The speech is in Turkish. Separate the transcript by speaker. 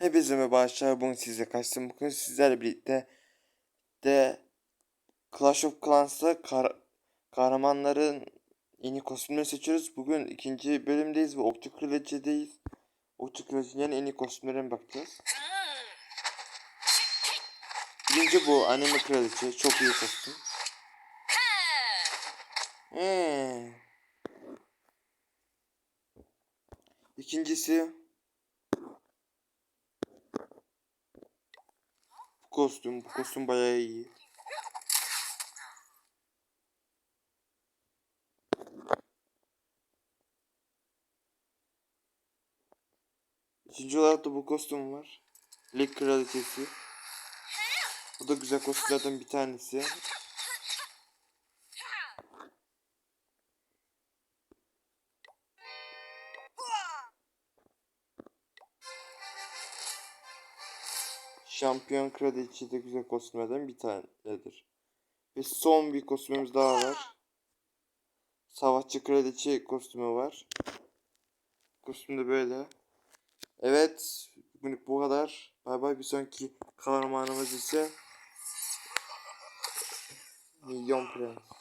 Speaker 1: Hepinize merhaba. Bugün sizle kaçtım. Bugün sizlerle birlikte de Clash of Clans'ta kar kahramanların yeni kostümleri seçiyoruz. Bugün ikinci bölümdeyiz ve Optik Kılıcı'dayız. Optik Kılıcı'nın en iyi kostümlerine bakacağız. Birinci bu anime kraliçe. Çok iyi kostüm. Ee. İkincisi kostüm. Bu kostüm bayağı iyi. İkinci olarak da bu kostüm var. Lig kraliçesi. Bu da güzel kostümlerden bir tanesi. Şampiyon kraliçe güzel kostümlerden bir tanedir. Ve son bir kostümümüz daha var. Savaşçı kraliçe kostümü var. Kostüm de böyle. Evet. Bugünlük bu kadar. Bay bay. Bir sonraki kahramanımız ise Milyon Prens.